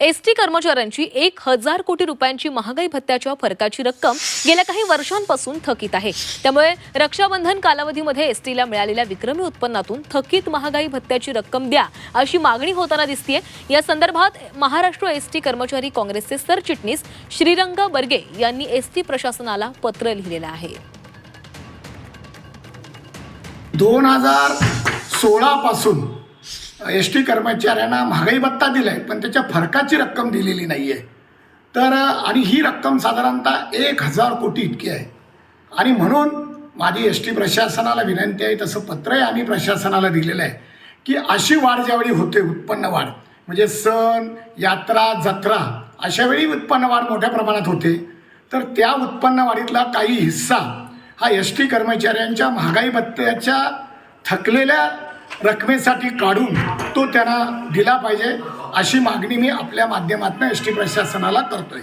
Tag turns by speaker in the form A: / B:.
A: S T कर्मचाऱ्यांची एक हजार कोटी रुपयांची महागाई भत्त्याच्या फरकाची रक्कम गेल्या काही वर्षांपासून थकीत आहे. त्यामुळे रक्षाबंधन कालावधीमध्ये एस टीला मिळालेल्या विक्रमी उत्पन्नातून थकीत महागाई भत्त्याची रक्कम द्या अशी मागणी होताना दिसतीये. या संदर्भात महाराष्ट्र एस टी कर्मचारी काँग्रेसचे सरचिटणीस श्रीरंग बर्गे यांनी एस टी प्रशासनाला पत्र लिहिलेलं आहे.
B: दोन हजार सोळा पासून एस टी कर्मचाऱ्यांना महागाई भत्ता दिला आहे पण त्याच्या फरकाची रक्कम दिलेली नाही आहे तर आणि ही रक्कम साधारणतः एक हजार कोटी इतकी आहे. आणि म्हणून माझी एस टी प्रशासनाला विनंती आहे तसं पत्रही आम्ही प्रशासनाला दिलेलं आहे की अशी वाढ ज्यावेळी होते उत्पन्न वाढ म्हणजे सण यात्रा जत्रा अशा वेळी उत्पन्न वाढ मोठ्या प्रमाणात होते. तर त्या उत्पन्न वाढीतला काही हिस्सा हा एस टी कर्मचाऱ्यांच्या महागाई भत्त्याच्या थकलेल्या रकमेसाठी काढून तो त्यांना दिला पाहिजे अशी मागणी मी आपल्या माध्यमातून एस टी प्रशासनाला करतोय.